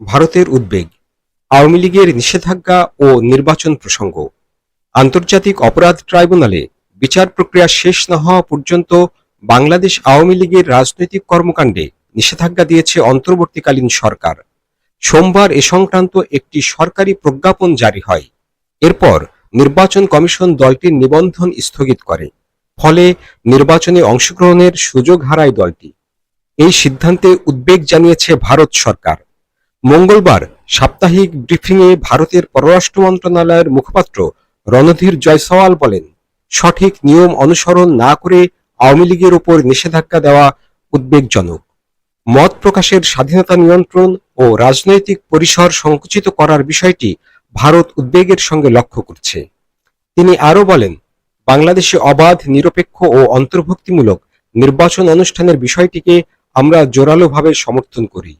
ভারতের উদ্বেগ, আওয়ামী লীগের নিষেধাজ্ঞা ও নির্বাচন প্রসঙ্গ, আন্তর্জাতিক অপরাধ ট্রাইব্যুনালে বিচার প্রক্রিয়া শেষ না হওয়া পর্যন্ত বাংলাদেশ আওয়ামী লীগের রাজনৈতিক কর্মকাণ্ডে নিষেধাজ্ঞা দিয়েছে অন্তর্বর্তীকালীন সরকার। সোমবার এ সংক্রান্ত একটি সরকারি প্রজ্ঞাপন জারি হয়। এরপর নির্বাচন কমিশন দলটির নিবন্ধন স্থগিত করে, ফলে নির্বাচনে অংশগ্রহণের সুযোগ হারায় দলটি। এই সিদ্ধান্তে উদ্বেগ জানিয়েছে ভারত সরকার। মঙ্গলবার সাপ্তাহিক ব্রিফিংয়ে ভারতের পররাষ্ট্র মন্ত্রণালয়ের মুখপাত্র রণধীর জয়সওয়াল বলেন, সঠিক নিয়ম অনুসরণ না করে আওয়ামী লীগের উপর নিষেধাজ্ঞা দেওয়া উদ্বেগজনক। মত প্রকাশের স্বাধীনতা নিয়ন্ত্রণ ও রাজনৈতিক পরিসর সংকুচিত করার বিষয়টি ভারত উদ্বেগের সঙ্গে লক্ষ্য করছে। তিনি আরও বলেন, বাংলাদেশে অবাধ, নিরপেক্ষ ও অন্তর্ভুক্তিমূলক নির্বাচন অনুষ্ঠানের বিষয়টিকে আমরা জোরালোভাবে সমর্থন করি।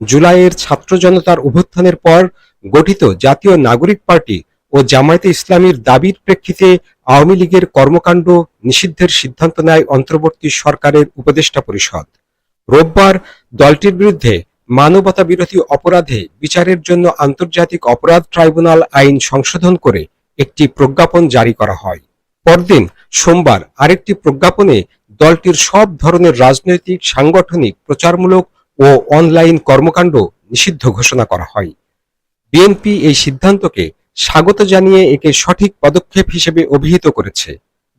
জুলাইয়ের ছাত্র জনতার অভ্যুত্থানের পর গঠিত জাতীয় নাগরিক পার্টি ও জামায়াতে ইসলামীর দাবির প্রেক্ষিতে আওয়ামী লীগের কর্মকাণ্ড নিষিদ্ধের সিদ্ধান্ত নেয় অন্তর্বর্তী সরকারের উপদেষ্টা পরিষদ। রোববার দলটির বিরুদ্ধে মানবতা বিরোধী অপরাধে বিচারের জন্য আন্তর্জাতিক অপরাধ ট্রাইব্যুনাল আইন সংশোধন করে একটি প্রজ্ঞাপন জারি করা হয়। পরদিন সোমবার আরেকটি প্রজ্ঞাপনে দলটির সব ধরনের রাজনৈতিক, সাংগঠনিক প্রচারমূলক ও অনলাইন কর্মকাণ্ড নিষিদ্ধ ঘোষণা করা হয়। বিএনপি এই সিদ্ধান্তকে স্বাগত জানিয়ে একে সঠিক পদক্ষেপ হিসেবে অভিহিত করেছে।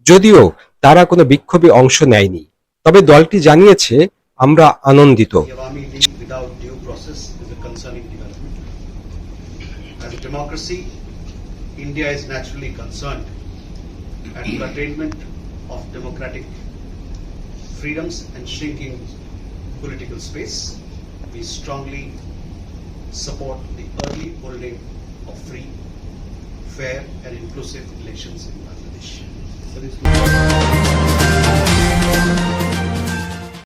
যদিও তারা কোনো বিক্ষোভে অংশ নেয়নি। তবে দলটি জানিয়েছে, আমরা আনন্দিত। Political space. We strongly support the early holding of free, fair and inclusive elections in Bangladesh.